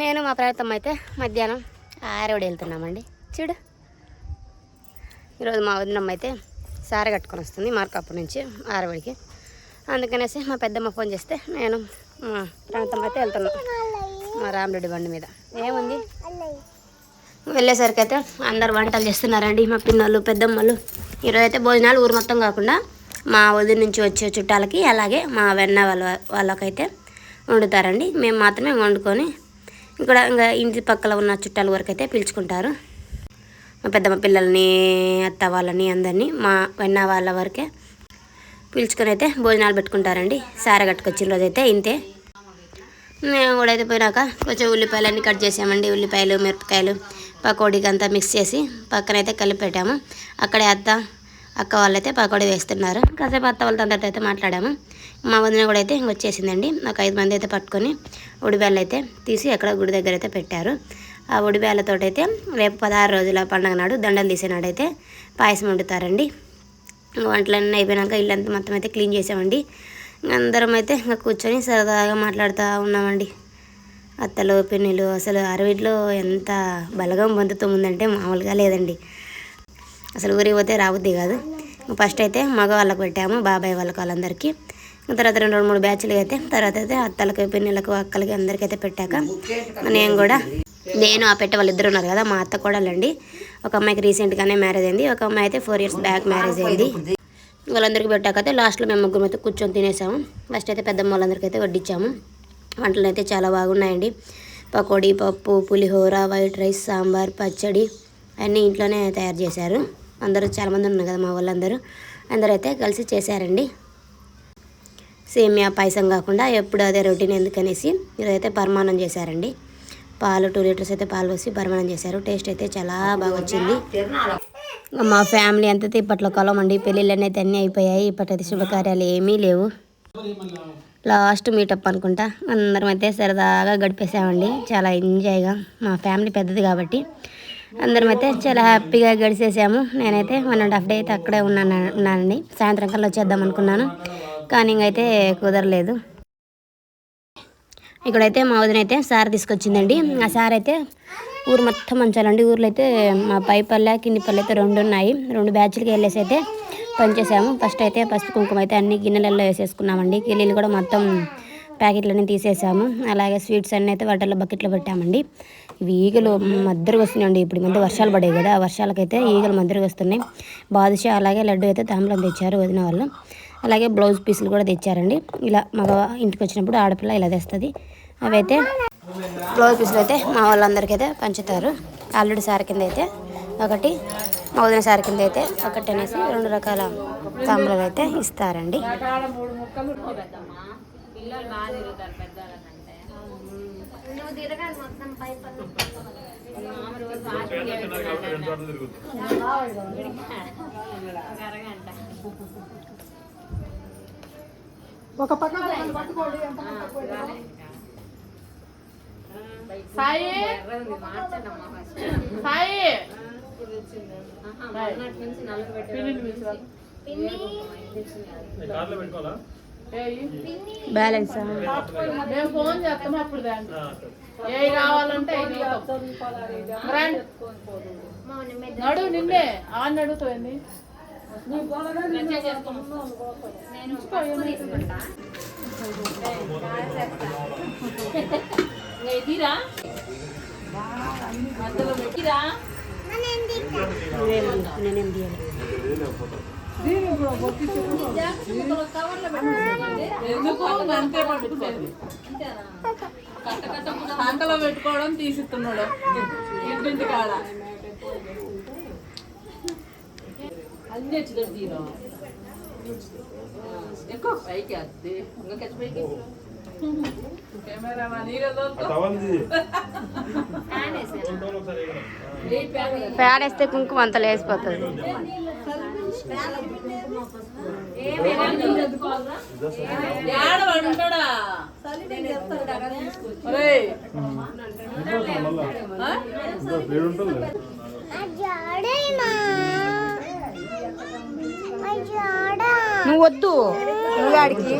నేను మా ప్రయత్నం అయితే మధ్యాహ్నం ఆరవడి వెళ్తున్నామండి. చూడు. ఈరోజు మా వదినమ్మ అయితే సార కట్టుకొని వస్తుంది మార్కాపు నుంచి ఆరవడికి. అందుకనేసి మా పెద్దమ్మ ఫోన్ చేస్తే నేను మా ప్రాంతం అయితే వెళ్తున్నాను మా రామరెడ్డి బండి మీద. ఏముంది? వెళ్ళేసరికి అయితే అందరు వంటలు చేస్తున్నారండి మా పిన్నలు పెద్దమ్మలు. ఈరోజు అయితే భోజనాలు ఊరు మొత్తం కాకుండా మా వదిన నుంచి వచ్చే చుట్టాలకి అలాగే మా వెన్న వాళ్ళ వాళ్ళకైతే వండుతారండి. మేము మాత్రమే వండుకొని ఇక్కడ ఇంకా ఇంటి పక్కల ఉన్న చుట్టాల వరకు అయితే పిలుచుకుంటారు. మా పెద్దమ్మ పిల్లల్ని అత్త వాళ్ళని అందరినీ మా వెన్న వాళ్ళ వరకే పిలుచుకొని అయితే భోజనాలు పెట్టుకుంటారండి. సార కట్టుకొచ్చిన రోజైతే ఇంతే. మేము కూడా అయితే పోయినాక కొంచెం ఉల్లిపాయలు అన్నీ కట్ చేసామండి. ఉల్లిపాయలు మిరపకాయలు పకోడీకి అంతా మిక్స్ చేసి పక్కన అయితే కలిపి పెట్టాము. అక్కడే అత్త అక్క వాళ్ళైతే పకోడీ వేస్తున్నారు. కాసేపు అత్త వాళ్ళతో అందరితో అయితే మాట్లాడాము. మా వదిన కూడా అయితే ఇంక వచ్చేసిందండి. ఒక ఐదు మంది అయితే పట్టుకొని ఉడిబేళ్ళు అయితే తీసి అక్కడ గుడి దగ్గర అయితే పెట్టారు. ఆ ఉడిబేళ్ళతో అయితే రేపు పదహారు రోజుల పండుగ నాడు దండలు తీసేనాడైతే పాయసం వండుతారండి. వంటలన్నీ అయిపోయినాక ఇల్లంతా మొత్తం అయితే క్లీన్ చేసామండి. ఇంకా అందరం అయితే ఇంకా కూర్చొని సరదాగా మాట్లాడుతూ ఉన్నామండి. అత్తలు పిన్నిలు అసలు అరవిట్లో ఎంత బలగం పొందుతూ ఉందంటే మామూలుగా లేదండి. అసలు ఊరికి పోతే రాబుద్ది కాదు. ఫస్ట్ అయితే మగవాళ్ళకు పెట్టాము బాబాయ్ వాళ్ళకి వాళ్ళందరికీ. తర్వాత రెండు మూడు బ్యాచ్లు అయితే తర్వాత అయితే అత్తలకి పిన్నిలకు అక్కలకి అందరికైతే పెట్టాక నేను కూడా నేను ఆ పెట్టే వాళ్ళు ఇద్దరు ఉన్నారు కదా మా అత్త కూడా అండి. ఒక అమ్మాయికి రీసెంట్గానే మ్యారేజ్ అయింది ఒక అమ్మాయి అయితే ఫోర్ ఇయర్స్ బ్యాక్ మ్యారేజ్ అయింది. వాళ్ళందరికీ పెట్టాక అయితే లాస్ట్లో మేము ముగ్గురు అయితే కూర్చొని తినేసాము. ఫస్ట్ అయితే పెద్దమ్మ వాళ్ళందరికీ అయితే వడ్డించాము వంటలు అయితే చాలా బాగున్నాయండి. పకోడీ పప్పు పులిహోర వైట్ రైస్ సాంబార్ పచ్చడి అన్నీ ఇంట్లోనే తయారు చేశారు. అందరూ చాలామంది ఉన్నారు కదా మా వాళ్ళందరూ. అందరూ అయితే కలిసి చేశారండి. సేమియా పాయసం కాకుండా ఎప్పుడు అదే రొటీన్ ఎందుకనేసి ఇదైతే పరిమాణం చేశారండి. పాలు టూ లీటర్స్ అయితే పాలు పోసి పరిమాణం చేశారు. టేస్ట్ అయితే చాలా బాగా వచ్చింది. మా ఫ్యామిలీ అంతా ఇప్పట్లో కలం అండి. పెళ్ళిళ్ళని అయితే అన్నీ అయిపోయాయి. ఇప్పటి శుభకార్యాలు ఏమీ లేవు. లాస్ట్ మీటప్ అనుకుంటా. అందరం అయితే సరదాగా గడిపేసామండి. చాలా ఎంజాయ్గా. మా ఫ్యామిలీ పెద్దది కాబట్టి అందరం అయితే చాలా హ్యాపీగా గడిచేసాము నేనైతే వన్ అండ్ హాఫ్ డే అయితే అక్కడే ఉన్నాను ఉన్నానండి సాయంత్రం కల్లా వచ్చేద్దాం అనుకున్నాను. కానీ ఇంకైతే కుదరలేదు. ఇక్కడైతే మా వదిన అయితే సార్ తీసుకొచ్చిందండి. ఆ సార్ అయితే ఊరు మొత్తం మంచాలండి. ఊర్లో అయితే మా పై పల్లె కింది పల్లె అయితే రెండు ఉన్నాయి. రెండు బ్యాచ్లకి వెళ్ళేసి అయితే పనిచేసాము ఫస్ట్ అయితే పసుపు కుంకుమ అయితే అన్ని గిన్నెలలో వేసేసుకున్నామండి. కిల్లీలు కూడా మొత్తం ప్యాకెట్లన్నీ తీసేసాము. అలాగే స్వీట్స్ అన్నీ అయితే వాటిల్లో బకెట్లో పెట్టామండి. ఇవి ఈగలు మద్దరుగా వస్తున్నాయండి. ఇప్పుడు ముందు వర్షాలు పడాయి కదా. ఆ వర్షాలకైతే ఈగలు మద్దరుగా వస్తున్నాయి. బాదుషా అలాగే లడ్డు అయితే తాంబలం తెచ్చారు వదిన వాళ్ళు. అలాగే బ్లౌజ్ పీసులు కూడా తెచ్చారండి. ఇలా మగ ఇంటికి వచ్చినప్పుడు ఆడపిల్ల ఇలా తెస్తుంది. అవైతే బ్లౌజ్ పీసులు అయితే మా వాళ్ళందరికీ అయితే పంచుతారు. అల్లుడి సార్ కింద అయితే ఒకటి మౌదిన వదిన సార్ కింద అయితే ఒకటి అనేసి రెండు రకాల తాంబూలాలు అయితే ఇస్తారండి. సాయి సాయి ఏయ్, బ్యాలెన్స్ మేము ఫోన్ చేస్తాము అప్పుడు దాన్ని ఏ కావాలంటే. నడు నిన్నే ఆన్ అడుగుతుంది నేనేం పెట్టుకోవడం తీసిస్తున్నాడు ఇంటింటి కాడ అన్నీ వచ్చిన తీరు ఎక్కువ పైకి వద్ది. ఇంకా కెచ్చి పైకి? కెమెరా నీరు ప్యాడ్? వేస్తే కుంకుమ అంత లేసిపోతుంది ఏడ నువ్వు వద్దు నువ్వు ఆడికి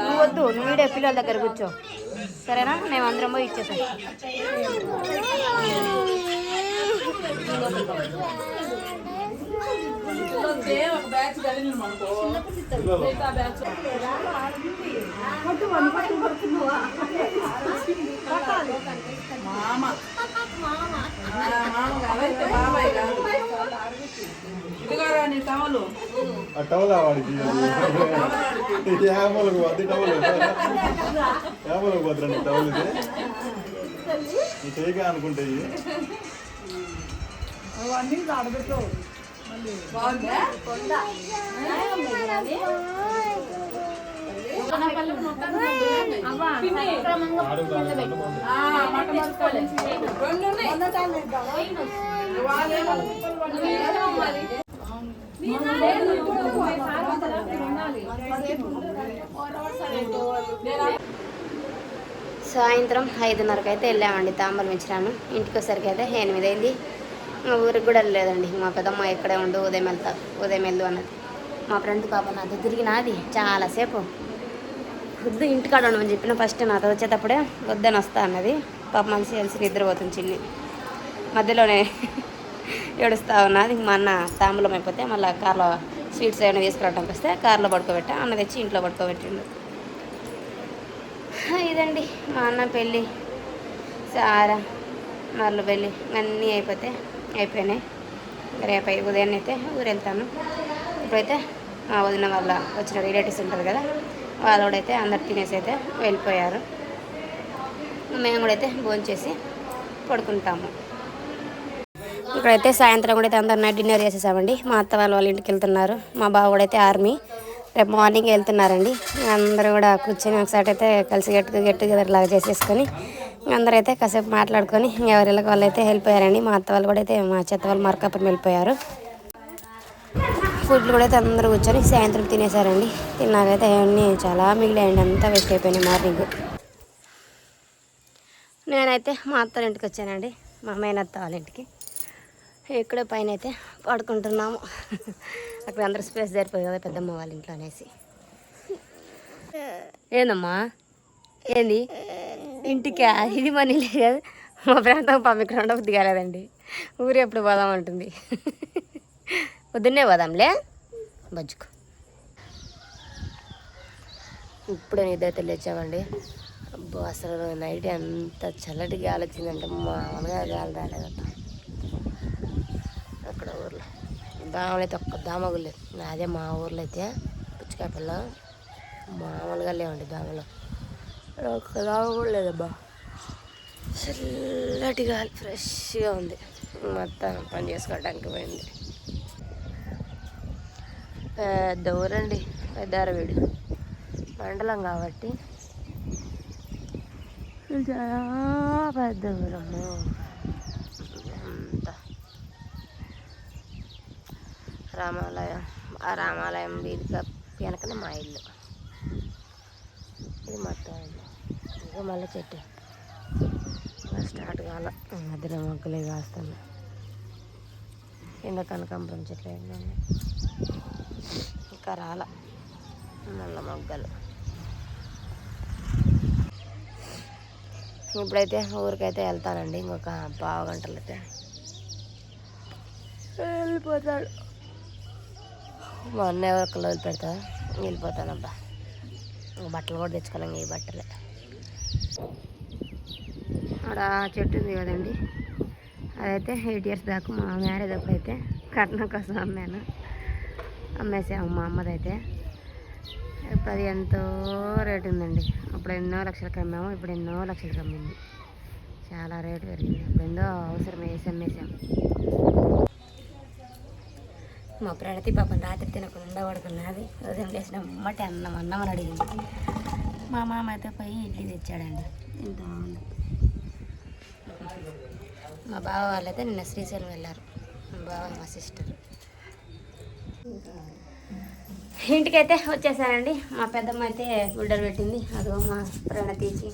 నువ్వు వద్దు నువ్వు ఈడే పిల్లల దగ్గర కూర్చో. సరేనా? మేము అందరం పోయి ఇచ్చేసాం కలిగిన మనకో మిగతా బ్యాచ్ మామ. ఆ, మామ కాదైతే బాబాయ్ కాదు. ఇదిగోరా నీ టవలు. ఆ టవల్ వాడికి? యామలకు అది టవల్ యామలకు పోతురా టవల్ ఇది నీ చేయగా అనుకుంటే. అవన్నీ ఆడబెట్టు సాయంత్రం ఐదున్నరకు అయితే వెళ్ళామండి తాంబరం ఇచ్చినాను ఇంటికి వచ్చేసరికి అయితే ఎనిమిది అయింది మా ఊరికి కూడా వెళ్ళలేదండి. మా పెద్దమ్మ ఇక్కడే ఉండు ఉదయం వెళ్తా ఉదయం వెళ్ళు అన్నది. మా ఫ్రెండ్ పాప నాతో తిరిగి నాది చాలాసేపు వద్దు ఇంటికాడ ఉండమని చెప్పిన ఫస్ట్ నాతో వచ్చేటప్పుడే వద్దని వస్తా అన్నది. పాప మనిషి కలిసి నిద్రపోతుంది చిన్ని. మధ్యలోనే ఏడుస్తా ఉన్నది. మా అన్న తాంబూలం అయిపోతే మళ్ళీ కార్లో స్వీట్స్ ఏమైనా తీసుకురావడానికి వస్తే కార్లో పడుకోబెట్టా అన్న తెచ్చి ఇంట్లో పడుకోబెట్టిండు. ఇదండి మా అన్న పెళ్ళి. సారా. మరలు వెళ్ళి అన్నీ అయిపోతే అయిపోయినాయి. రేపు అయి- అయితే ఊరు వెళ్తాను ఇప్పుడైతే మా వదిన వాళ్ళ వచ్చిన రిలేటివ్స్ ఉంటారు కదా వాళ్ళు కూడా అయితే అందరు తినేసి అయితే వెళ్ళిపోయారు. మేము కూడా అయితే భోంచేసి పడుకుంటాము. ఇక్కడైతే సాయంత్రం కూడా అయితే అందరు నైట్ డిన్నర్ చేసేసామండి. మా అత్త వాళ్ళు వాళ్ళ ఇంటికి వెళ్తున్నారు. మా బావ కూడా అయితే ఆర్మీ. రేపు మార్నింగ్ వెళ్తున్నారండి. అందరూ కూడా కూర్చొని ఒకసారి అయితే కలిసి గెట్ గెట్ టుగెదర్ లాగా చేసేసుకొని అందరూ అయితే కాసేపు మాట్లాడుకొని ఎవరికి వాళ్ళు అయితే వెళ్ళిపోయారండి. మా అత్త వాళ్ళు కూడా అయితే మా చెత్త వాళ్ళు మార్కాపురం వెళ్ళిపోయారు. ఫుడ్లు కూడా అయితే అందరూ కూర్చొని సాయంత్రం తినేసారండి తిన్నాకైతే అవన్నీ చాలా మిగిలాయండి. అంతా వేస్ట్ అయిపోయినాయి మార్నింగ్. నేనైతే మా అత్త ఇంటికి వచ్చానండి. మా మేనత్త వాళ్ళ ఇంటికి. ఇక్కడే పైన అయితే పడుకుంటున్నాము. అక్కడ అందరూ స్పేస్ సరిపోదు కదా పెద్దమ్మ వాళ్ళ ఇంట్లో అనేసి. ఏందమ్మా? ఏంది? ఇంటికా? ఇది మనీ లేదు మా ప్రాంతం పంపిక్కడ ఉండబుద్ధి కాలేదండి ఊరు ఎప్పుడు పోదాం అంటుంది. పొద్దున్నే పోదాంలే? బజ్జుకు. ఇప్పుడే నిద్ర తెలియచ్చామండి అబ్బో అసలు నైట్ ఎంత చల్లటి గాలి వచ్చిందంటే మామూలుగా గాలి రాలేదట. అక్కడ ఊర్లో. దామలు అయితే ఒక్క దామగులేదు లేదు అదే మా ఊర్లో అయితే. పుచ్చకాయ పిల్ల. మామూలుగా లేవండి దామలు ఒక్క దామ కూడా లేదబ్బా చల్లటి గాలి ఫ్రెష్గా ఉంది. మొత్తం పని చేసుకోవడానికి పోయింది. పెద్ద ఊరండి. పెద్దారవీడు. మండలం కాబట్టి. చాలా పెద్ద ఊరము అంత రామాలయం. ఆ రామాలయం వీధికి వెనకనే మా ఇల్లు. ఇది మొత్తం ఇక మళ్ళీ చెట్టు. స్టార్ట్ కాల. మధ్యలో మొక్కలే కాస్తాను కింద కనకాంబరం చెట్లు ఎన్ని ఇంకా రాల. నల్ల మొగ్గలు. ఇప్పుడైతే ఊరికైతే వెళ్తానండి. ఇంకొక పావు గంటలు అయితే వెళ్ళిపోతాడు. మా అన్న ఎవరికల్లో వదిలిపెడతా వెళ్ళిపోతానబ్బా. బట్టలు కూడా తెచ్చుకోలేము ఈ బట్టలే. ఆడ చెట్టు ఉంది కదండి. అదైతే ఎయిట్ ఇయర్స్ దాకా మా మ్యారేజ్ అప్పుడు అయితే కట్నం కోసం అమ్మాను. అమ్మేసాము మా అమ్మదైతే. ఇప్పుడు అది ఎంతో రేటు ఉందండి. అప్పుడు ఎన్నో లక్షలకు అమ్మాము ఇప్పుడు ఎన్నో లక్షలకు అమ్మింది. చాలా రేటు పెరిగింది. అప్పుడు ఎంతో అవసరం వేసి అమ్మేసాము. మా ప్రణతి పాపం రాత్రి తినకుండా పడుకున్నది ఉదయం లేచిన అమ్మటి అన్నం అన్నం అని అడిగింది. మా మామ అయితే పోయి ఇడ్లీ తెచ్చాడండి బాగుంది మా బావ వాళ్ళైతే నిన్న శ్రీశైలం వెళ్ళారు. మా బావ మా సిస్టర్. ఇంటికైతే వచ్చేసానండి మా పెద్దమ్మ అయితే గుడ్డలు పెట్టింది. అదో మా ప్రేణ తీసి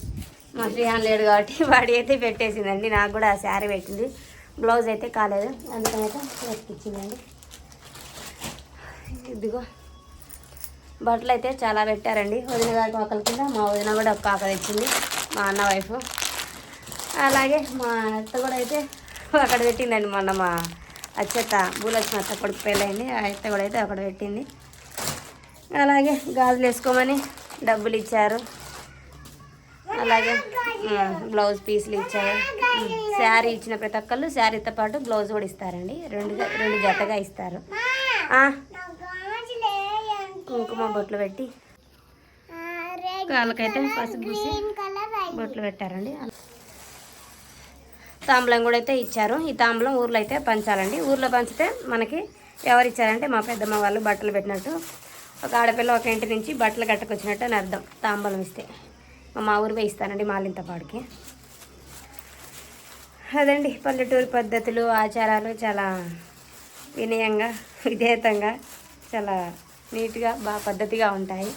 మా శ్రీహాన్ లేడు కాబట్టి వాడి అయితే పెట్టేసిందండి. నాకు కూడా శారీ పెట్టింది. బ్లౌజ్ అయితే కాలేదు. అందుకని అయితే వెతికిచ్చిందండి ఇదిగో. బట్టలు అయితే చాలా పెట్టారండి. వదిన గారికి ఒకరి కింద మా వదిన కూడా ఒక కాక తెచ్చింది మా అన్న వైఫ్. అలాగే మా అత్త కూడా అయితే అక్కడ పెట్టిందండి. మొన్న మా అచ్చత్త భూలక్ష్మి అత్త కొడుకు పెళ్ళైంది ఆ అత్త కూడా అయితే అక్కడ పెట్టింది. అలాగే గాజులు వేసుకోమని డబ్బులు ఇచ్చారు. అలాగే బ్లౌజ్ పీసులు ఇచ్చారు. శారీ ఇచ్చిన ప్రతి ఒక్కళ్ళు శారీతో పాటు బ్లౌజ్ కూడా ఇస్తారండి. రెండు రెండు జతగా ఇస్తారు. కుంకుమ బొట్లు పెట్టి. వాళ్ళకైతే పసుపు పూసి బొట్లు పెట్టారండి. తాంబూలం కూడా అయితే ఇచ్చారు. ఈ తాంబూలం ఊర్లో అయితే పంచాలండి. ఊర్లో పంచితే మనకి ఎవరు ఇచ్చారంటే మా పెద్దమ్మ వాళ్ళు బట్టలు పెట్టినట్టు ఒక ఆడపిల్ల ఒక ఇంటి నుంచి బట్టలు కట్టుకొచ్చినట్టు అని అర్థం. తాంబూలం ఇస్తే. మా మా ఊరు పోయి ఇస్తానండి మాలింతపాడికి అదండి పల్లెటూరు పద్ధతులు ఆచారాలు చాలా వినయంగా విధేయతంగా చాలా నీట్గా బాగా పద్ధతిగా ఉంటాయి.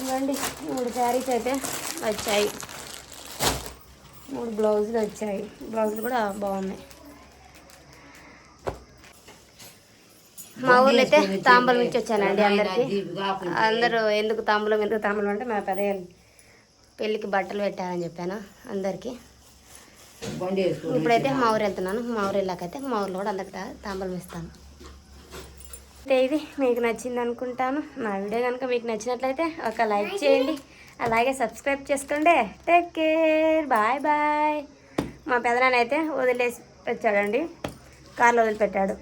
ఇవ్వండి మూడు శారీస్ అయితే వచ్చాయి. మూడు బ్లౌజులు వచ్చాయి. బ్లౌజులు కూడా బాగున్నాయి. మా ఊర్లో అయితే తాంబూలం ఇచ్చి వచ్చానండి అందరికి. అందరూ ఎందుకు తాంబూలం ఎందుకు తాంబూలం అంటే మా పెద్ద పెళ్ళికి బట్టలు పెట్టారని చెప్పాను అందరికీ. ఇప్పుడైతే మా ఊరు వెళ్తున్నాను. మా ఊరు వెళ్ళాకైతే మా ఊర్లో కూడా అందరికి తాంబూలం ఇస్తాను. అయితే ఇది మీకు నచ్చింది అనుకుంటాను. నా వీడియో కనుక మీకు నచ్చినట్లయితే ఒక లైక్ చేయండి. అలాగే సబ్స్క్రైబ్ చేసుకోండి. Take care. Bye bye. మా పెదనాన్న అయితే వదిలేసి వచ్చాడండి. కార్లో వదిలిపెట్టాడు.